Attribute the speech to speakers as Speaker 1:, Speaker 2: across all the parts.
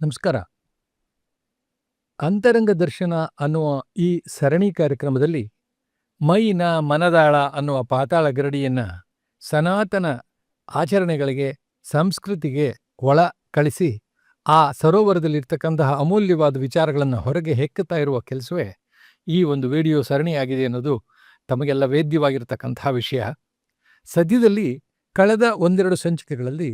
Speaker 1: ನಮಸ್ಕಾರ. ಅಂತರಂಗ ದರ್ಶನ ಅನ್ನುವ ಈ ಸರಣಿ ಕಾರ್ಯಕ್ರಮದಲ್ಲಿ ಮೈನ ಮನದಾಳ ಅನ್ನುವ ಪಾತಾಳ ಗರಡಿಯನ್ನು ಸನಾತನ ಆಚರಣೆಗಳಿಗೆ, ಸಂಸ್ಕೃತಿಗೆ ಒಳ ಕಳಿಸಿ ಆ ಸರೋವರದಲ್ಲಿರ್ತಕ್ಕಂತಹ ಅಮೂಲ್ಯವಾದ ವಿಚಾರಗಳನ್ನು ಹೊರಗೆ ಹೆಕ್ಕುತ್ತಾ ಇರುವ ಕೆಲಸವೇ ಈ ಒಂದು ವಿಡಿಯೋ ಸರಣಿಯಾಗಿದೆ ಅನ್ನೋದು ತಮಗೆಲ್ಲ ವೇದ್ಯವಾಗಿರತಕ್ಕಂತಹ ವಿಷಯ. ಸದ್ಯದಲ್ಲಿ ಕಳೆದ ಒಂದೆರಡು ಸಂಚಿಕೆಗಳಲ್ಲಿ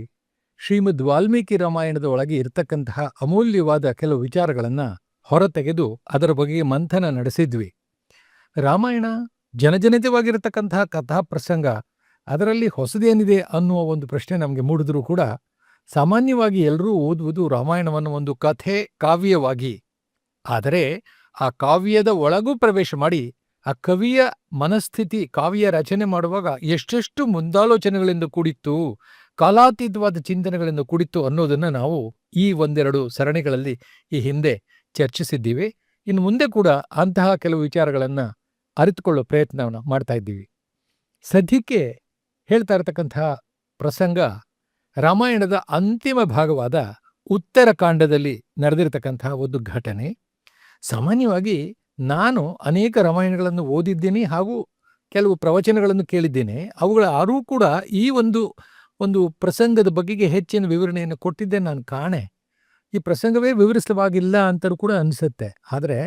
Speaker 1: ಶ್ರೀಮದ್ ವಾಲ್ಮೀಕಿ ರಾಮಾಯಣದ ಒಳಗೆ ಇರತಕ್ಕಂತಹ ಅಮೂಲ್ಯವಾದ ಕೆಲವು ವಿಚಾರಗಳನ್ನ ಹೊರತೆಗೆದು ಅದರ ಬಗ್ಗೆ ಮಂಥನ ನಡೆಸಿದ್ವಿ. ರಾಮಾಯಣ ಜನಜನಿತವಾಗಿರತಕ್ಕಂತಹ ಕಥಾ ಪ್ರಸಂಗ ಅದರಲ್ಲಿ ಹೊಸದೇನಿದೆ ಅನ್ನುವ ಒಂದು ಪ್ರಶ್ನೆ ನಮಗೆ ಮೂಡಿದ್ರೂ ಕೂಡ ಸಾಮಾನ್ಯವಾಗಿ ಎಲ್ಲರೂ ಓದುವುದು ರಾಮಾಯಣವನ್ನು ಒಂದು ಕಥೆ ಕಾವ್ಯವಾಗಿ. ಆದರೆ ಆ ಕಾವ್ಯದ ಒಳಗೂ ಪ್ರವೇಶ ಮಾಡಿ ಆ ಕವಿಯ ಮನಸ್ಥಿತಿ ಕಾವ್ಯ ರಚನೆ ಮಾಡುವಾಗ ಎಷ್ಟೆಷ್ಟು ಮುಂದಾಲೋಚನೆಗಳಿಂದ ಕೂಡಿತ್ತು, ಕಾಲಾತೀತವಾದ ಚಿಂತನೆಗಳನ್ನು ಕುಡಿತು ಅನ್ನೋದನ್ನ ನಾವು ಈ ಒಂದೆರಡು ಸರಣಿಗಳಲ್ಲಿ ಈ ಹಿಂದೆ ಚರ್ಚಿಸಿದ್ದೀವಿ. ಇನ್ನು ಮುಂದೆ ಕೂಡ ಅಂತಹ ಕೆಲವು ವಿಚಾರಗಳನ್ನು ಅರಿತುಕೊಳ್ಳೋ ಪ್ರಯತ್ನವನ್ನ ಮಾಡ್ತಾ ಇದ್ದೀವಿ. ಸದ್ಯಕ್ಕೆ ಹೇಳ್ತಾ ಇರತಕ್ಕಂತಹ ಪ್ರಸಂಗ ರಾಮಾಯಣದ ಅಂತಿಮ ಭಾಗವಾದ ಉತ್ತರಕಾಂಡದಲ್ಲಿ ನಡೆದಿರತಕ್ಕಂತಹ ಒಂದು ಘಟನೆ. ಸಾಮಾನ್ಯವಾಗಿ ನಾನು ಅನೇಕ ರಾಮಾಯಣಗಳನ್ನು ಓದಿದ್ದೀನಿ ಹಾಗೂ ಕೆಲವು ಪ್ರವಚನಗಳನ್ನು ಕೇಳಿದ್ದೇನೆ. ಅವುಗಳ ಆರೂ ಕೂಡ ಈ ಒಂದು ಒಂದು ಪ್ರಸಂಗದ ಬಗೆಗೆ ಹೆಚ್ಚಿನ ವಿವರಣೆಯನ್ನು ಕೊಟ್ಟಿದ್ದೆ ನಾನು ಕಾಣೆ. ಈ ಪ್ರಸಂಗವೇ ವಿವರಿಸವಾಗಿಲ್ಲ ಅಂತಲೂ ಕೂಡ ಅನಿಸುತ್ತೆ. ಆದರೆ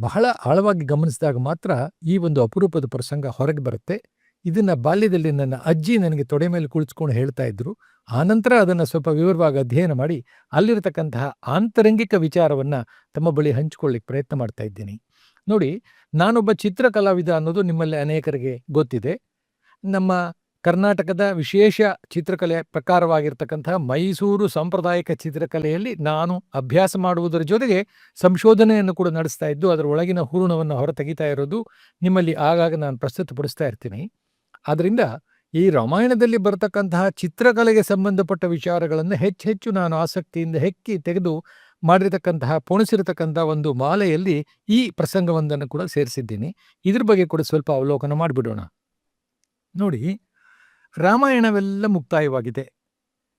Speaker 1: ಬಹಳ ಆಳವಾಗಿ ಗಮನಿಸಿದಾಗ ಮಾತ್ರ ಈ ಒಂದು ಅಪರೂಪದ ಪ್ರಸಂಗ ಹೊರಗೆ ಬರುತ್ತೆ. ಇದನ್ನ ಬಾಲ್ಯದಲ್ಲಿ ನನ್ನ ಅಜ್ಜಿ ನನಗೆ ತೊಡೆ ಮೇಲೆ ಕುಳಿಸ್ಕೊಂಡು ಹೇಳ್ತಾ ಇದ್ರು. ಆನಂತರ ಅದನ್ನ ಸ್ವಲ್ಪ ವಿವರವಾಗಿ ಅಧ್ಯಯನ ಮಾಡಿ ಅಲ್ಲಿರತಕ್ಕಂತಹ ಆಂತರಂಗಿಕ ವಿಚಾರವನ್ನ ತಮ್ಮ ಬಳಿ ಹಂಚಿಕೊಳ್ಳಿಕ್ಕೆ ಪ್ರಯತ್ನ ಮಾಡ್ತಾ ಇದ್ದೀನಿ. ನೋಡಿ, ನಾನೊಬ್ಬ ಚಿತ್ರಕಲಾವಿದ ಅನ್ನೋದು ನಿಮ್ಮಲ್ಲಿ ಅನೇಕರಿಗೆ ಗೊತ್ತಿದೆ. ನಮ್ಮ ಕರ್ನಾಟಕದ ವಿಶೇಷ ಚಿತ್ರಕಲೆ ಪ್ರಕಾರವಾಗಿರ್ತಕ್ಕಂಥ ಮೈಸೂರು ಸಾಂಪ್ರದಾಯಿಕ ಚಿತ್ರಕಲೆಯಲ್ಲಿ ನಾನು ಅಭ್ಯಾಸ ಮಾಡುವುದರ ಜೊತೆಗೆ ಸಂಶೋಧನೆಯನ್ನು ಕೂಡ ನಡೆಸ್ತಾ ಇದ್ದು, ಅದರ ಒಳಗಿನ ಹೂರಣವನ್ನು ಹೊರತೆಗಿತಾ ಇರೋದು ನಿಮ್ಮಲ್ಲಿ ಆಗಾಗ ನಾನು ಪ್ರಸ್ತುತಪಡಿಸ್ತಾ ಇರ್ತೀನಿ. ಆದ್ದರಿಂದ ಈ ರಾಮಾಯಣದಲ್ಲಿ ಬರತಕ್ಕಂತಹ ಚಿತ್ರಕಲೆಗೆ ಸಂಬಂಧಪಟ್ಟ ವಿಚಾರಗಳನ್ನು ಹೆಚ್ಚೆಚ್ಚು ನಾನು ಆಸಕ್ತಿಯಿಂದ ಹೆಕ್ಕಿ ತೆಗೆದು ಮಾಡಿರತಕ್ಕಂತಹ, ಪೋಣಿಸಿರತಕ್ಕಂಥ ಒಂದು ಮಾಲೆಯಲ್ಲಿ ಈ ಪ್ರಸಂಗವೊಂದನ್ನು ಕೂಡ ಸೇರಿಸಿದ್ದೀನಿ. ಇದ್ರ ಬಗ್ಗೆ ಕೂಡ ಸ್ವಲ್ಪ ಅವಲೋಕನ ಮಾಡಿಬಿಡೋಣ. ನೋಡಿ ರಾಮಾಯಣವೆಲ್ಲ ಮುಕ್ತಾಯವಾಗಿದೆ.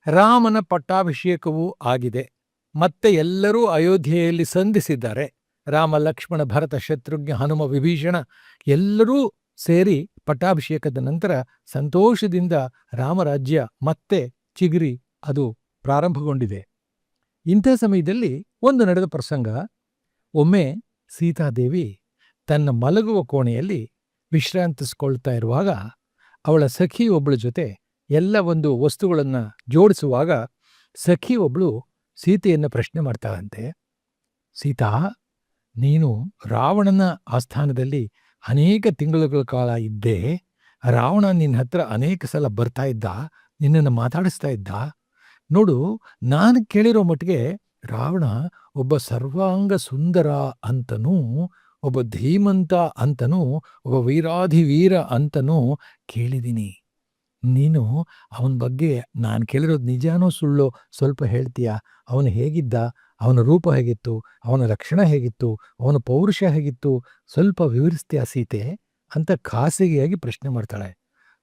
Speaker 1: ರಾಮನ ಪಟ್ಟಾಭಿಷೇಕವೂ ಆಗಿದೆ. ಮತ್ತೆ ಎಲ್ಲರೂ ಅಯೋಧ್ಯೆಯಲ್ಲಿ ಸಂಧಿಸಿದ್ದಾರೆ. ರಾಮ, ಲಕ್ಷ್ಮಣ, ಭರತ, ಶತ್ರುಘ್ನ, ಹನುಮ, ವಿಭೀಷಣ ಎಲ್ಲರೂ ಸೇರಿ ಪಟ್ಟಾಭಿಷೇಕದ ನಂತರ ಸಂತೋಷದಿಂದ ರಾಮರಾಜ್ಯ ಮತ್ತೆ ಚಿಗುರಿ ಅದು ಪ್ರಾರಂಭಗೊಂಡಿದೆ. ಇಂಥ ಸಮಯದಲ್ಲಿ ಒಂದು ನಡೆದ ಪ್ರಸಂಗ ಒಮ್ಮೆ ಸೀತಾದೇವಿ ತನ್ನ ಮಲಗುವ ಕೋಣೆಯಲ್ಲಿ ವಿಶ್ರಾಂತಿಸ್ಕೊಳ್ತಾ ಇರುವಾಗ ಅವಳ ಸಖಿ ಒಬ್ಬಳ ಜೊತೆ ಎಲ್ಲ ಒಂದು ವಸ್ತುಗಳನ್ನು ಜೋಡಿಸುವಾಗ ಸಖಿ ಒಬ್ಳು ಸೀತೆಯನ್ನು ಪ್ರಶ್ನೆ ಮಾಡ್ತಾಳಂತೆ. ಸೀತಾ, ನೀನು ರಾವಣನ ಆಸ್ಥಾನದಲ್ಲಿ ಅನೇಕ ತಿಂಗಳುಗಳ ಕಾಲ ಇದ್ದೆ. ರಾವಣ ನಿನ್ನ ಹತ್ರ ಅನೇಕ ಸಲ ಬರ್ತಾ ಇದ್ದ. ನಿನ್ನನ್ನು ಮಾತಾಡಿಸ್ತಾ ಇದ್ದ. ನೋಡು, ನಾನು ಕೇಳಿರೋ ಮಟ್ಟಿಗೆ ರಾವಣ ಒಬ್ಬ ಸರ್ವಾಂಗ ಸುಂದರ ಅಂತನೂ ಒಬ್ಬ ಧೀಮಂತ ಅಂತನೂ, ಒಬ್ಬ ವೀರಾಧಿವೀರ ಅಂತನೂ ಕೇಳಿದ್ದೀನಿ. ನೀನು ಅವನ ಬಗ್ಗೆ, ನಾನು ಕೇಳಿರೋದು ನಿಜಾನೋ ಸುಳ್ಳೋ ಸ್ವಲ್ಪ ಹೇಳ್ತೀಯಾ? ಅವನು ಹೇಗಿದ್ದ? ಅವನ ರೂಪ ಹೇಗಿತ್ತು? ಅವನ ಲಕ್ಷಣ ಹೇಗಿತ್ತು? ಅವನ ಪೌರುಷ ಹೇಗಿತ್ತು? ಸ್ವಲ್ಪ ವಿವರಿಸ್ತೀಯ ಸೀತೆ? ಅಂತ ಖಾಸಗಿಯಾಗಿ ಪ್ರಶ್ನೆ ಮಾಡ್ತಾಳೆ.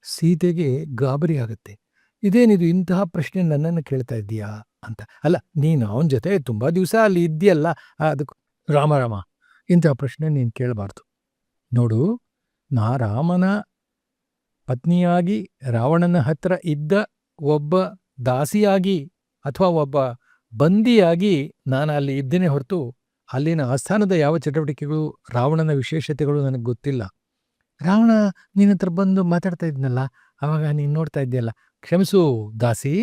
Speaker 1: ಸೀತೆಗೆ ಗಾಬರಿ ಆಗುತ್ತೆ ಇದೇನಿದು ಇಂತಹ ಪ್ರಶ್ನೆ ನನ್ನನ್ನು ಕೇಳ್ತಾ ಇದ್ದೀಯಾ ಅಂತ. ಅಲ್ಲ, ನೀನು ಅವನ ಜೊತೆ ತುಂಬಾ ದಿವಸ ಅಲ್ಲಿ ಇದ್ದೀಯಲ್ಲ ಅದಕ್ಕೆ ರಾಮ ರಾಮ ಇಂತಹ ಪ್ರಶ್ನೆ ನೀನು ಕೇಳಬಾರ್ದು. ನೋಡು, ನಾ ರಾಮನ ಪತ್ನಿಯಾಗಿ ರಾವಣನ ಹತ್ರ ಇದ್ದ ಒಬ್ಬ ದಾಸಿಯಾಗಿ ಅಥವಾ ಒಬ್ಬ ಬಂದಿಯಾಗಿ ನಾನು ಅಲ್ಲಿ ಇದ್ದೇನೆ ಹೊರತು ಅಲ್ಲಿನ ಆಸ್ಥಾನದ ಯಾವ ಚಟುವಟಿಕೆಗಳು, ರಾವಣನ ವಿಶೇಷತೆಗಳು ನನಗೆ ಗೊತ್ತಿಲ್ಲ. ರಾವಣ ನಿನ್ನ ಹತ್ರ ಬಂದು ಮಾತಾಡ್ತಾ ಇದ್ನಲ್ಲ, ಅವಾಗ ನೀನು ನೋಡ್ತಾ ಇದ್ದೀಯಲ್ಲ. ಕ್ಷಮಿಸು ದಾಸಿ,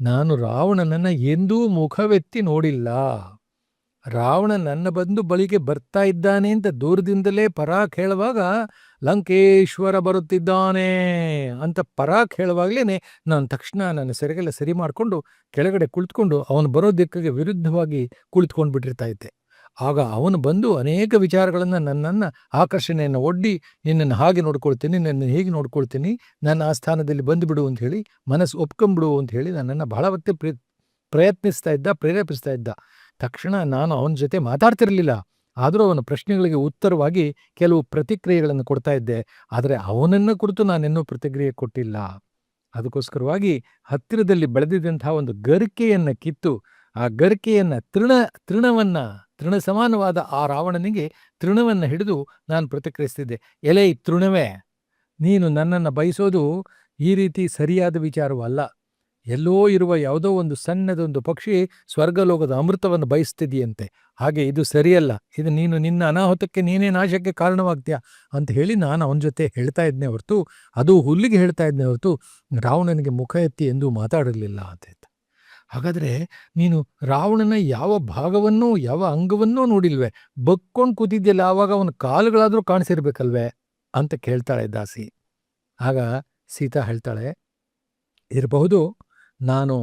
Speaker 1: ನಾನು ರಾವಣನನ್ನ ಎಂದೂ ಮುಖವೆತ್ತಿ ನೋಡಿಲ್ಲ. ರಾವಣ ನನ್ನ ಬಂದು ಬಳಿಗೆ ಬರ್ತಾ ಇದ್ದಾನೆ ಅಂತ ದೂರದಿಂದಲೇ ಪರಾಕ್ ಹೇಳುವಾಗ ಲಂಕೇಶ್ವರ ಬರುತ್ತಿದ್ದಾನೆ ಅಂತ ಪರಾಕ್ ಹೇಳುವಾಗಲೇ ನಾನು ತಕ್ಷಣ ನನ್ನ ಸೆರೆಗೆಲ್ಲ ಸರಿ ಮಾಡಿಕೊಂಡು ಕೆಳಗಡೆ ಕುಳಿತುಕೊಂಡು ಅವನು ಬರೋ ದಿಕ್ಕಿಗೆ ವಿರುದ್ಧವಾಗಿ ಕುಳಿತುಕೊಂಡು ಬಿಟ್ಟಿರ್ತಾ ಇದ್ದೆ. ಆಗ ಅವನು ಬಂದು ಅನೇಕ ವಿಚಾರಗಳನ್ನು ನನ್ನನ್ನ ಆಕರ್ಷಣೆಯನ್ನು ಒಡ್ಡಿ ನಿನ್ನನ್ನು ಹಾಗೆ ನೋಡ್ಕೊಳ್ತೀನಿ, ನಿನ್ನನ್ನು ಹೀಗೆ ನೋಡ್ಕೊಳ್ತೀನಿ, ನನ್ನ ಆಸ್ಥಾನದಲ್ಲಿ ಬಂದುಬಿಡು ಅಂತ ಹೇಳಿ ಮನಸ್ಸು ಒಪ್ಕೊಂಬಿಡು ಅಂತ ಹೇಳಿ ನನ್ನನ್ನು ಬಹಳ ಹೊತ್ತೆ ಪ್ರಯತ್ನಿಸ್ತಾ ಇದ್ದ, ಪ್ರೇರೇಪಿಸ್ತಾ ಇದ್ದ. ತಕ್ಷಣ ನಾನು ಅವನ ಜೊತೆ ಮಾತಾಡ್ತಿರಲಿಲ್ಲ. ಆದರೂ ಅವನ ಪ್ರಶ್ನೆಗಳಿಗೆ ಉತ್ತರವಾಗಿ ಕೆಲವು ಪ್ರತಿಕ್ರಿಯೆಗಳನ್ನು ಕೊಡ್ತಾ ಇದ್ದೆ. ಆದರೆ ಅವನನ್ನು ಕುರಿತು ನಾನಿನ್ನೂ ಪ್ರತಿಕ್ರಿಯೆ ಕೊಟ್ಟಿಲ್ಲ. ಅದಕ್ಕೋಸ್ಕರವಾಗಿ ಹತ್ತಿರದಲ್ಲಿ ಬೆಳೆದಿದ್ದಂತಹ ಒಂದು ಗರ್ಕೆಯನ್ನು ಕಿತ್ತು, ಆ ಗರ್ಕೆಯನ್ನು ತೃಣ, ತೃಣವನ್ನು, ತೃಣ ಸಮಾನವಾದ ಆ ರಾವಣನಿಗೆ ತೃಣವನ್ನು ಹಿಡಿದು ನಾನು ಪ್ರತಿಕ್ರಿಯಿಸ್ತಿದ್ದೆ ಎಲೆ ತೃಣವೇ, ನೀನು ನನ್ನನ್ನು ಬಯಸೋದು ಈ ರೀತಿ ಸರಿಯಾದ ವಿಚಾರವಲ್ಲ ಎಲ್ಲೋ ಇರುವ ಯಾವುದೋ ಒಂದು ಸಣ್ಣದೊಂದು ಪಕ್ಷಿ ಸ್ವರ್ಗಲೋಕದ ಅಮೃತವನ್ನು ಬಯಸ್ತಿದೆಯಂತೆ. ಹಾಗೆ ಇದು ಸರಿಯಲ್ಲ. ಇದು ನೀನು ನಿನ್ನ ಅನಾಹುತಕ್ಕೆ ನೀನೇ ನಾಶಕ್ಕೆ ಕಾರಣವಾಗ್ತೀಯ ಅಂತ ಹೇಳಿ ನಾನು ಅವನ ಜೊತೆ ಹೇಳ್ತಾ ಇದ್ನೇ ಹೊರತು, ಅದು ಹುಲ್ಲಿಗೆ ಹೇಳ್ತಾ ಇದ್ನೇ ಹೊರತು ರಾವಣನಿಗೆ ಮುಖ ಎತ್ತಿ ಎಂದೂ ಮಾತಾಡಲಿಲ್ಲ ಅಂತ. ಹಾಗಾದ್ರೆ ನೀನು ರಾವಣನ ಯಾವ ಭಾಗವನ್ನೂ, ಯಾವ ಅಂಗವನ್ನೂ ನೋಡಿಲ್ವೇ? ಬಕ್ಕೊಂಡು ಕೂತಿದ್ಯಲ್ಲ, ಆವಾಗ ಅವನ ಕಾಲುಗಳಾದರೂ ಕಾಣಿಸಿರ್ಬೇಕಲ್ವೇ? ಅಂತ ಕೇಳ್ತಾಳೆ ದಾಸಿ. ಆಗ ಸೀತಾ ಹೇಳ್ತಾಳೆ, ಇರಬಹುದು ನಾನು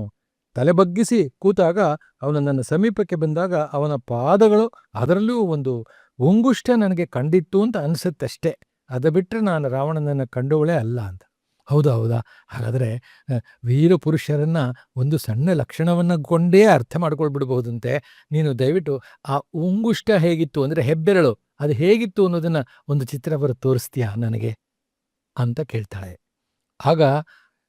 Speaker 1: ತಲೆ ಬಗ್ಗಿಸಿ ಕೂತಾಗ ಅವನು ನನ್ನ ಸಮೀಪಕ್ಕೆ ಬಂದಾಗ ಅವನ ಪಾದಗಳು ಅದರಲ್ಲೂ ಒಂದು ಉಂಗುಷ್ಟ ನನಗೆ ಕಂಡಿತ್ತು ಅಂತ ಅನಿಸುತ್ತಷ್ಟೇ ಅದು ಬಿಟ್ಟರೆ ನಾನು ರಾವಣನನ್ನು ಕಂಡವಳೇ ಅಲ್ಲ ಅಂತ. ಹೌದಾ ಹೌದಾ? ಹಾಗಾದರೆ ವೀರ ಪುರುಷರನ್ನು ಒಂದು ಸಣ್ಣ ಲಕ್ಷಣವನ್ನು ಕೊಂಡೇ ಅರ್ಥ ಮಾಡ್ಕೊಳ್ಬಿಡ್ಬಹುದಂತೆ. ನೀನು ದಯವಿಟ್ಟು ಆ ಉಂಗುಷ್ಟ ಹೇಗಿತ್ತು ಅಂದರೆ ಹೆಬ್ಬೆರಳು, ಅದು ಹೇಗಿತ್ತು ಅನ್ನೋದನ್ನ ಒಂದು ಚಿತ್ರ ಬರ ತೋರಿಸ್ತೀಯಾ ನನಗೆ? ಅಂತ ಕೇಳ್ತಾಳೆ. ಆಗ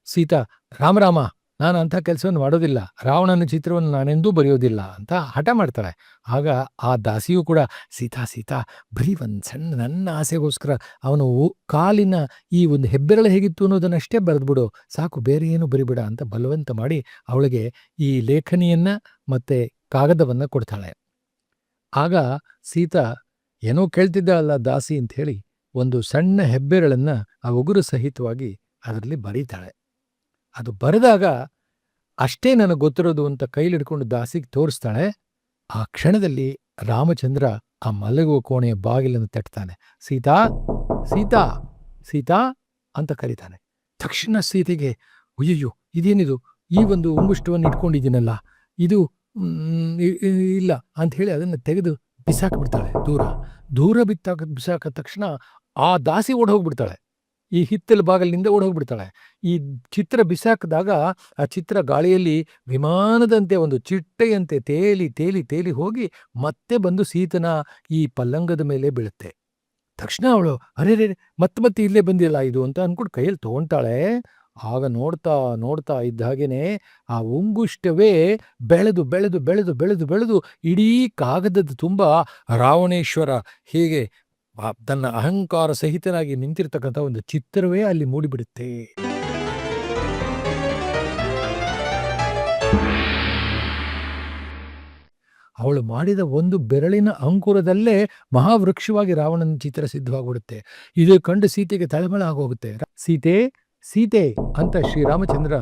Speaker 1: ಸೀತಾ ರಾಮರಾಮ ನಾನು ಅಂಥ ಕೆಲಸವನ್ನು ಮಾಡೋದಿಲ್ಲ. ರಾವಣನ ಚಿತ್ರವನ್ನು ನಾನೆಂದೂ ಬರೆಯೋದಿಲ್ಲ ಅಂತ ಹಠ ಮಾಡ್ತಾಳೆ ಆಗ ಆ ದಾಸಿಯೂ ಕೂಡ, ಸೀತಾ ಸೀತಾ, ಬರೀ ಒಂದು ಸಣ್ಣ ನನ್ನ ಆಸೆಗೋಸ್ಕರ ಅವನು ಕಾಲಿನ ಈ ಒಂದು ಹೆಬ್ಬೆರಳು ಹೇಗಿತ್ತು ಅನ್ನೋದನ್ನಷ್ಟೇ ಬರೆದ್ಬಿಡು. ಸಾಕು, ಬೇರೆ ಏನು ಬರಿಬಿಡ ಅಂತ ಬಲವಂತ ಮಾಡಿ ಅವಳಿಗೆ ಈ ಲೇಖನಿಯನ್ನ ಮತ್ತೆ ಕಾಗದವನ್ನು ಕೊಡ್ತಾಳೆ. ಆಗ ಸೀತಾ, ಏನೋ ಕೇಳ್ತಿದ್ದಾಳಲ್ಲ ದಾಸಿ ಅಂತ ಹೇಳಿ ಒಂದು ಸಣ್ಣ ಹೆಬ್ಬೆರಳನ್ನ ಆ ಉಗುರು ಸಹಿತವಾಗಿ ಅದರಲ್ಲಿ ಬರೀತಾಳೆ. ಅದು ಬರೆದಾಗ ಅಷ್ಟೇ ನನಗೆ ಗೊತ್ತಿರೋದು ಅಂತ ಕೈಲಿಡ್ಕೊಂಡು ದಾಸಿಗೆ ತೋರಿಸ್ತಾಳೆ, ಆ ಕ್ಷಣದಲ್ಲಿ ರಾಮಚಂದ್ರ ಆ ಮಲಗುವ ಕೋಣೆಯ ಬಾಗಿಲನ್ನು ತಟ್ತಾನೆ. ಸೀತಾ ಸೀತಾ ಸೀತಾ ಅಂತ ಕರೀತಾನೆ. ತಕ್ಷಣ ಸೀತೆಗೆ, ಅಯ್ಯಯ್ಯೋ, ಇದೇನಿದು? ಈ ಒಂದು ಉಂಗುಷ್ಟವನ್ನು ಇಟ್ಕೊಂಡಿದ್ದೀನಲ್ಲ, ಇದು ಇಲ್ಲ ಅಂತ ಹೇಳಿ ಅದನ್ನು ತೆಗೆದು ಬಿಸಾಕ್ಬಿಡ್ತಾಳೆ ದೂರ. ದೂರ ಬಿತ್ತಾಕ, ಬಿಸಾಕ ತಕ್ಷಣ ಆ ದಾಸಿ ಓಡೋಗ್ಬಿಡ್ತಾಳೆ. ಈ ಹಿತ್ತಲ ಬಾಗಿಲಿನಿಂದ ಓಡೋಗ್ಬಿಡ್ತಾಳೆ. ಈ ಚಿತ್ರ ಬಿಸಾಕಿದಾಗ ಆ ಚಿತ್ರ ಗಾಳಿಯಲ್ಲಿ ವಿಮಾನದಂತೆ ಒಂದು ಚಿಟ್ಟೆಯಂತೆ ತೇಲಿ ತೇಲಿ ತೇಲಿ ಹೋಗಿ ಮತ್ತೆ ಬಂದು ಸೀತನ ಈ ಪಲ್ಲಂಗದ ಮೇಲೆ ಬೀಳುತ್ತೆ. ತಕ್ಷಣ ಅವಳು, ಅರೆ ರೇ ಮತ್ತೆ ಮತ್ತೆ ಇಲ್ಲೇ ಬಂದಿಲ್ಲ ಇದು? ಅಂತ ಅನ್ಕೊಂಡು ಕೈಯಲ್ಲಿ ತಗೊಂತಾಳೆ ಆಗ ನೋಡ್ತಾ ನೋಡ್ತಾ ಇದ್ದ ಹಾಗೇನೆ ಆ ಉಂಗುಷ್ಟವೇ ಬೆಳೆದು ಬೆಳೆದು ಬೆಳೆದು ಬೆಳೆದು ಬೆಳೆದು ಇಡೀ ಕಾಗದದ ತುಂಬ ರಾವಣೇಶ್ವರ ಹೀಗೆ ತನ್ನ ಅಹಂಕಾರ ಸಹಿತನಾಗಿ ನಿಂತಿರ್ತಕ್ಕಂಥ ಒಂದು ಚಿತ್ರವೇ ಅಲ್ಲಿ ಮೂಡಿಬಿಡುತ್ತೆ. ಅವಳು ಮಾಡಿದ ಒಂದು ಬೆರಳಿನ ಅಂಕುರದಲ್ಲೇ ಮಹಾವೃಕ್ಷವಾಗಿ ರಾವಣನ ಚಿತ್ರ ಸಿದ್ಧವಾಗ್ಬಿಡುತ್ತೆ. ಇದು ಕಂಡು ಸೀತೆಗೆ ತಳಮಳ ಆಗೋಗುತ್ತೆ. ಸೀತೆ ಸೀತೆ ಅಂತ ಶ್ರೀರಾಮಚಂದ್ರ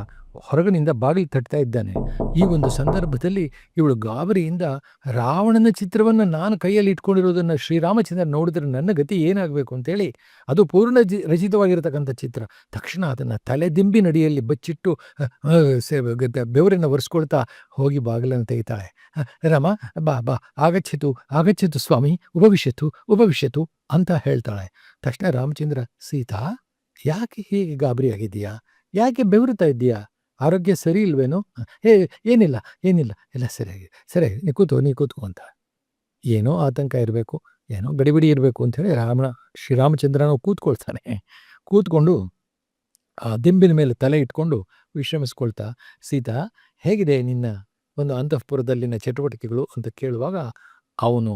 Speaker 1: ಹೊರಗಿನಿಂದ ಬಾಗಿಲು ತಟ್ತಾ ಇದ್ದಾನೆ. ಈ ಒಂದು ಸಂದರ್ಭದಲ್ಲಿ ಇವಳು ಗಾಬರಿಯಿಂದ ರಾವಣನ ಚಿತ್ರವನ್ನು ನಾನು ಕೈಯಲ್ಲಿ ಇಟ್ಕೊಂಡಿರೋದನ್ನು ಶ್ರೀರಾಮಚಂದ್ರ ನೋಡಿದ್ರೆ ನನ್ನ ಗತಿ ಏನಾಗಬೇಕು ಅಂತೇಳಿ, ಅದು ಪೂರ್ಣ ಜಿ, ರಚಿತವಾಗಿರತಕ್ಕಂಥ ಚಿತ್ರ. ತಕ್ಷಣ ಅದನ್ನು ತಲೆದಿಂಬಿ ನಡಿಯಲ್ಲಿ ಬಚ್ಚಿಟ್ಟು ಬೆವರನ್ನು ಒರೆಸ್ಕೊಳ್ತಾ ಹೋಗಿ ಬಾಗಿಲನ್ನು ತೆಗಿತಾಳೆ. ರಾಮ, ಬಾ ಬಾ, ಆಗಚ್ಚಿತು ಆಗಚ್ಚಿತು ಸ್ವಾಮಿ ಉಪವಿಷ್ಯತು ಉಪವಿಷ್ಯತು ಅಂತ ಹೇಳ್ತಾಳೆ. ತಕ್ಷಣ ರಾಮಚಂದ್ರ, ಸೀತಾ, ಯಾಕೆ ಹೀಗೆ ಗಾಬರಿ ಆಗಿದ್ದೀಯಾ ಯಾಕೆ ಬೆವರುತ್ತಾ ಇದ್ದೀಯಾ? ಆರೋಗ್ಯ ಸರಿ ಇಲ್ವೇನೋ? ಏ ಏನಿಲ್ಲ ಏನಿಲ್ಲ. ಎಲ್ಲ ಸರಿಯಾಗಿ ಸರಿಯಾಗಿ. ನೀ ಕೂತು ನೀ ಕೂತ್ಕೊ ಅಂತ. ಏನೋ ಆತಂಕ ಇರಬೇಕು, ಏನೋ ಗಡಿಬಿಡಿ ಇರಬೇಕು ಅಂಥೇಳಿ ರಾಮನ ಶ್ರೀರಾಮಚಂದ್ರನ ಕೂತ್ಕೊಳ್ತಾನೆ. ಕೂತ್ಕೊಂಡು ಆ ದಿಂಬಿನ ಮೇಲೆ ತಲೆ ಇಟ್ಕೊಂಡು ವಿಶ್ರಮಿಸ್ಕೊಳ್ತಾ, ಸೀತಾ, ಹೇಗಿದೆ ನಿನ್ನ ಒಂದು ಅಂತಃಪುರದಲ್ಲಿನ ಚಟುವಟಿಕೆಗಳು? ಅಂತ ಕೇಳುವಾಗ ಅವನು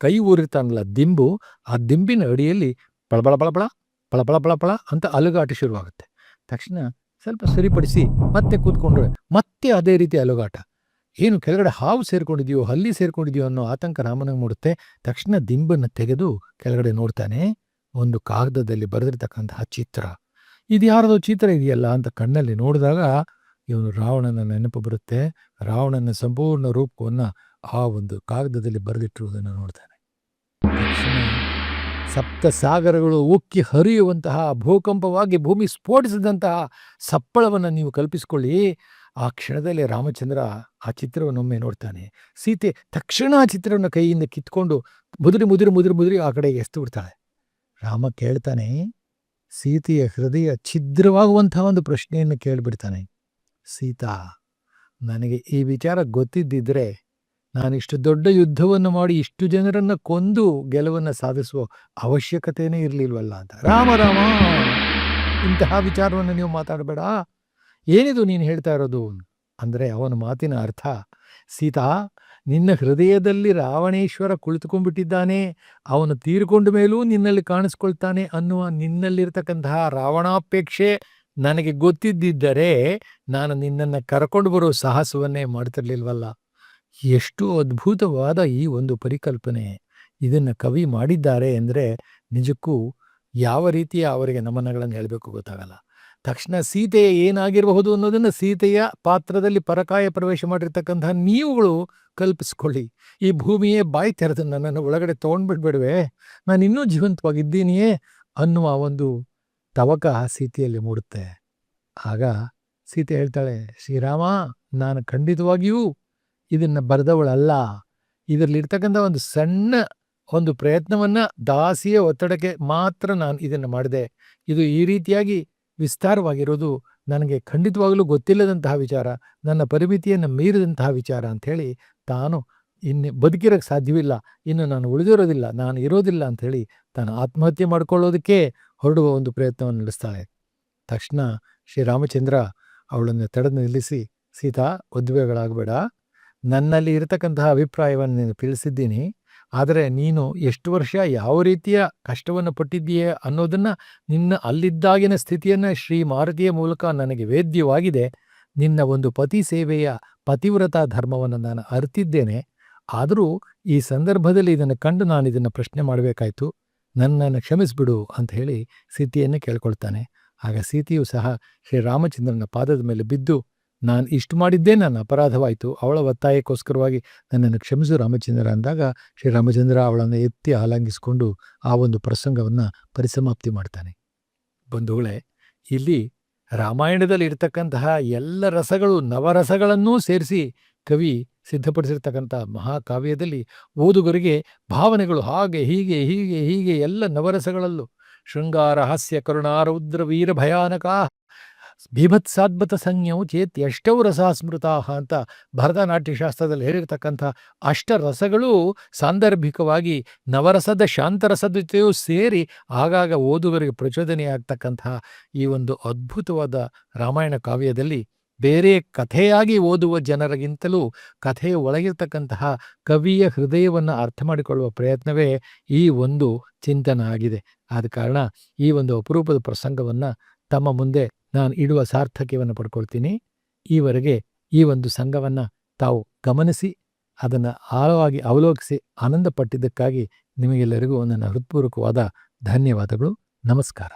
Speaker 1: ಕೈ ಊರಿರ್ತಾನಲ್ಲ ದಿಂಬು, ಆ ದಿಂಬಿನ ಅಡಿಯಲ್ಲಿ ಬಳಬಳ ಬಳಬಳ ಬಳಬಳ ಬಳಬಳ ಅಂತ ಅಲುಗಾಟ ಶುರುವಾಗುತ್ತೆ. ತಕ್ಷಣ ಸ್ವಲ್ಪ ಸರಿಪಡಿಸಿ ಮತ್ತೆ ಕೂತ್ಕೊಂಡ್ರೆ. ಮತ್ತೆ ಅದೇ ರೀತಿ ಅಲುಗಾಟ. ಏನು ಕೆಳಗಡೆ ಹಾವು ಸೇರ್ಕೊಂಡಿದೆಯೋ, ಹಲ್ಲಿ ಸೇರ್ಕೊಂಡಿದೆಯೋ ಅನ್ನೋ ಆತಂಕ ರಾಮನಿಗೆ ಮೂಡುತ್ತೆ. ತಕ್ಷಣ ದಿಂಬನ್ನು ತೆಗೆದು ಕೆಳಗಡೆ ನೋಡ್ತಾನೆ, ಒಂದು ಕಾಗದದಲ್ಲಿ ಬರೆದಿರ್ತಕ್ಕಂತಹ ಚಿತ್ರ. ಇದು ಯಾರದೋ ಚಿತ್ರ ಇದೆಯಲ್ಲ ಅಂತ ಕಣ್ಣಲ್ಲಿ ನೋಡಿದಾಗ ಇವನು ರಾವಣನ ನೆನಪು ಬರುತ್ತೆ. ರಾವಣನ ಸಂಪೂರ್ಣ ರೂಪವನ್ನು ಆ ಒಂದು ಕಾಗದದಲ್ಲಿ ಬರೆದಿಟ್ಟಿರುವುದನ್ನು ನೋಡ್ತಾನೆ. ಸಪ್ತ ಸಾಗರಗಳು ಉಕ್ಕಿ ಹರಿಯುವಂತಹ ಭೂಕಂಪವಾಗಿ ಭೂಮಿ ಸ್ಫೋಟಿಸಿದಂತಹ ಸಪ್ಪಳವನ್ನು ನೀವು ಕಲ್ಪಿಸಿಕೊಳ್ಳಿ. ಆ ಕ್ಷಣದಲ್ಲಿ ರಾಮಚಂದ್ರ ಆ ಚಿತ್ರವನ್ನೊಮ್ಮೆ ನೋಡ್ತಾನೆ. ಸೀತೆ ತಕ್ಷಣ ಆ ಚಿತ್ರವನ್ನು ಕೈಯಿಂದ ಕಿತ್ಕೊಂಡು ಮುದುರಿ ಮುದುರಿ ಮುದುರಿ ಮುದುರಿ ಆ ಕಡೆಗೆ ಎಸ್ತು ಬಿಡ್ತಾಳೆ. ರಾಮ ಕೇಳ್ತಾನೆ, ಸೀತೆಯ ಹೃದಯ ಛಿದ್ರವಾಗುವಂತಹ ಒಂದು ಪ್ರಶ್ನೆಯನ್ನು ಕೇಳಿಬಿಡ್ತಾನೆ. ಸೀತಾ, ನನಗೆ ಈ ವಿಚಾರ ಗೊತ್ತಿದ್ದಿದ್ರೆ ನಾನಿಷ್ಟು ದೊಡ್ಡ ಯುದ್ಧವನ್ನು ಮಾಡಿ ಇಷ್ಟು ಜನರನ್ನು ಕೊಂದು ಗೆಲುವನ್ನು ಸಾಧಿಸುವ ಅವಶ್ಯಕತೆನೇ ಇರಲಿಲ್ವಲ್ಲ ಅಂತ. ರಾಮ ರಾಮ! ಇಂತಹ ವಿಚಾರವನ್ನು ನೀವು ಮಾತಾಡಬೇಡ. ಏನಿದು ನೀನು ಹೇಳ್ತಾ ಇರೋದು? ಅಂದರೆ ಅವನ ಮಾತಿನ ಅರ್ಥ, ಸೀತಾ, ನಿನ್ನ ಹೃದಯದಲ್ಲಿ ರಾವಣೇಶ್ವರ ಕುಳಿತುಕೊಂಡ್ಬಿಟ್ಟಿದ್ದಾನೆ. ಅವನು ತೀರಿಕೊಂಡ ಮೇಲೂ ನಿನ್ನಲ್ಲಿ ಕಾಣಿಸ್ಕೊಳ್ತಾನೆ ಅನ್ನುವ ನಿನ್ನಲ್ಲಿರ್ತಕ್ಕಂತಹ ರಾವಣಾಪೇಕ್ಷೆ ನನಗೆ ಗೊತ್ತಿದ್ದಿದ್ದರೆ ನಾನು ನಿನ್ನನ್ನು ಕರ್ಕೊಂಡು ಬರೋ ಸಾಹಸವನ್ನೇ ಮಾಡ್ತಿರ್ಲಿಲ್ವಲ್ಲ. ಎಷ್ಟು ಅದ್ಭುತವಾದ ಈ ಒಂದು ಪರಿಕಲ್ಪನೆ ಇದನ್ನು ಕವಿ ಮಾಡಿದ್ದಾರೆ ಅಂದರೆ ನಿಜಕ್ಕೂ ಯಾವ ರೀತಿಯ ಅವರಿಗೆ ನಮನಗಳನ್ನು ಹೇಳಬೇಕು ಗೊತ್ತಾಗಲ್ಲ. ತಕ್ಷಣ ಸೀತೆಯ ಏನಾಗಿರಬಹುದು ಅನ್ನೋದನ್ನು ಸೀತೆಯ ಪಾತ್ರದಲ್ಲಿ ಪರಕಾಯ ಪ್ರವೇಶ ಮಾಡಿರ್ತಕ್ಕಂತಹ ನೀವುಗಳು ಕಲ್ಪಿಸ್ಕೊಳ್ಳಿ. ಈ ಭೂಮಿಯೇ ಬಾಯಿ ತೆರೆದು ನನ್ನನ್ನು ಒಳಗಡೆ ತೊಗೊಂಡ್ಬಿಡ್ಬೇಡವೆ. ನಾನು ಇನ್ನೂ ಜೀವಂತವಾಗಿದ್ದೀನಿಯೇ ಅನ್ನುವ ಒಂದು ತವಕ ಸೀತೆಯಲ್ಲಿ ಮೂಡುತ್ತೆ. ಆಗ ಸೀತೆ ಹೇಳ್ತಾಳೆ, ಶ್ರೀರಾಮ, ನಾನು ಖಂಡಿತವಾಗಿಯೂ ಇದನ್ನು ಬರೆದವಳಲ್ಲ. ಇದರಲ್ಲಿರ್ತಕ್ಕಂಥ ಒಂದು ಸಣ್ಣ ಒಂದು ಪ್ರಯತ್ನವನ್ನ ದಾಸಿಯ ಒತ್ತಡಕ್ಕೆ ಮಾತ್ರ ನಾನು ಇದನ್ನು ಮಾಡಿದೆ. ಇದು ಈ ರೀತಿಯಾಗಿ ವಿಸ್ತಾರವಾಗಿರೋದು ನನಗೆ ಖಂಡಿತವಾಗಲೂ ಗೊತ್ತಿಲ್ಲದಂತಹ ವಿಚಾರ, ನನ್ನ ಪರಿಮಿತಿಯನ್ನು ಮೀರಿದಂತಹ ವಿಚಾರ ಅಂಥೇಳಿ ತಾನು ಇನ್ನು ಬದುಕಿರೋಕ್ಕೆ ಸಾಧ್ಯವಿಲ್ಲ. ಇನ್ನು ನಾನು ಉಳಿದಿರೋದಿಲ್ಲ, ನಾನು ಇರೋದಿಲ್ಲ ಅಂಥೇಳಿ ತಾನು ಆತ್ಮಹತ್ಯೆ ಮಾಡಿಕೊಳ್ಳೋದಕ್ಕೆ ಹೊರಡುವ ಒಂದು ಪ್ರಯತ್ನವನ್ನು ನಡೆಸ್ತಾಳೆ. ತಕ್ಷಣ ಶ್ರೀರಾಮಚಂದ್ರ ಅವಳನ್ನು ತಡೆದು ನಿಲ್ಲಿಸಿ, ಸೀತಾ ಉದ್ವೇಗಗಳಾಗಬೇಡ ನನ್ನಲ್ಲಿ ಇರತಕ್ಕಂತಹ ಅಭಿಪ್ರಾಯವನ್ನು ನೀನು ತಿಳಿಸಿದ್ದೀನಿ. ಆದರೆ ನೀನು ಎಷ್ಟು ವರ್ಷ ಯಾವ ರೀತಿಯ ಕಷ್ಟವನ್ನು ಪಟ್ಟಿದ್ದೀಯೇ ಅನ್ನೋದನ್ನು ನಿನ್ನ ಅಲ್ಲಿದ್ದಾಗಿನ ಸ್ಥಿತಿಯನ್ನು ಶ್ರೀ ಮಾರುತಿಯ ಮೂಲಕ ನನಗೆ ವೇದ್ಯವಾಗಿದೆ. ನಿನ್ನ ಒಂದು ಪತಿ ಸೇವೆಯ ಪತಿವ್ರತ ಧರ್ಮವನ್ನು ನಾನು ಅರಿತಿದ್ದೇನೆ. ಆದರೂ ಈ ಸಂದರ್ಭದಲ್ಲಿ ಇದನ್ನು ಕಂಡು ನಾನು ಇದನ್ನು ಪ್ರಶ್ನೆ ಮಾಡಬೇಕಾಯಿತು. ನನ್ನನ್ನು ಕ್ಷಮಿಸಿಬಿಡು ಅಂತ ಹೇಳಿ ಸೀತೆಯನ್ನು ಕೇಳ್ಕೊಳ್ತಾನೆ. ಆಗ ಸೀತೆಯು ಸಹ ಶ್ರೀರಾಮಚಂದ್ರನ ಪಾದದ ಮೇಲೆ ಬಿದ್ದು ನಾನು ಇಷ್ಟು ಮಾಡಿದ್ದೇ ನನ್ನ ಅಪರಾಧವಾಯಿತು. ಅವಳ ಒತ್ತಾಯಕ್ಕೋಸ್ಕರವಾಗಿ ನನ್ನನ್ನು ಕ್ಷಮಿಸು. ರಾಮಚಂದ್ರ ಅಂದಾಗ ಶ್ರೀರಾಮಚಂದ್ರ ಅವಳನ್ನು ಎತ್ತಿ ಆಲಂಗಿಸಿಕೊಂಡು ಆ ಒಂದು ಪ್ರಸಂಗವನ್ನು ಪರಿಸಮಾಪ್ತಿ ಮಾಡ್ತಾನೆ. ಬಂಧುಗಳೇ, ಇಲ್ಲಿ ರಾಮಾಯಣದಲ್ಲಿ ಇರತಕ್ಕಂತಹ ಎಲ್ಲ ರಸಗಳು, ನವರಸಗಳನ್ನೂ ಸೇರಿಸಿ ಕವಿ ಸಿದ್ಧಪಡಿಸಿರ್ತಕ್ಕಂಥ ಮಹಾಕಾವ್ಯದಲ್ಲಿ ಓದುಗರಿಗೆ ಭಾವನೆಗಳು ಹಾಗೆ, ಹೀಗೆ ಹೀಗೆ ಹೀಗೆ ಎಲ್ಲ ನವರಸಗಳಲ್ಲೂ ಶೃಂಗಾರ ಹಾಸ್ಯ ಕರುಣಾರೌದ್ರ ವೀರ ಭಯಾನಕ ಭೀಭತ್ಸಾದ್ಭುತ ಸಂಜ್ಞವು ಚೇತ್ ಎಷ್ಟೋ ರಸ ಸ್ಮೃತ ಅಂತ ಭರತನಾಟ್ಯಶಾಸ್ತ್ರದಲ್ಲಿ ಹೇಳಿರ್ತಕ್ಕಂಥ ಅಷ್ಟ ರಸಗಳು ಸಾಂದರ್ಭಿಕವಾಗಿ ನವರಸದ ಶಾಂತರಸದ ಜೊತೆಯೂ ಸೇರಿ ಆಗಾಗ ಓದುವರಿಗೆ ಪ್ರಚೋದನೆಯಾಗ್ತಕ್ಕಂತಹ ಈ ಒಂದು ಅದ್ಭುತವಾದ ರಾಮಾಯಣ ಕಾವ್ಯದಲ್ಲಿ ಬೇರೆ ಕಥೆಯಾಗಿ ಓದುವ ಜನರಿಗಿಂತಲೂ ಕಥೆಯ ಒಳಗಿರ್ತಕ್ಕಂತಹ ಕವಿಯ ಹೃದಯವನ್ನು ಅರ್ಥ ಮಾಡಿಕೊಳ್ಳುವ ಪ್ರಯತ್ನವೇ ಈ ಒಂದು ಚಿಂತನ ಆಗಿದೆ. ಆದ ಕಾರಣ ಈ ಒಂದು ಅಪರೂಪದ ಪ್ರಸಂಗವನ್ನು ತಮ್ಮ ಮುಂದೆ ನಾನು ಇಡುವ ಸಾರ್ಥಕ್ಯವನ್ನು ಪಡ್ಕೊಳ್ತೀನಿ. ಈವರೆಗೆ ಈ ಒಂದು ಸಂಘವನ್ನು ತಾವು ಗಮನಿಸಿ, ಅದನ್ನು ಆಳವಾಗಿ ಅವಲೋಕಿಸಿ, ಆನಂದಪಟ್ಟಿದ್ದಕ್ಕಾಗಿ ನಿಮಗೆಲ್ಲರಿಗೂ ನನ್ನ ಹೃತ್ಪೂರ್ವಕವಾದ ಧನ್ಯವಾದಗಳು. ನಮಸ್ಕಾರ.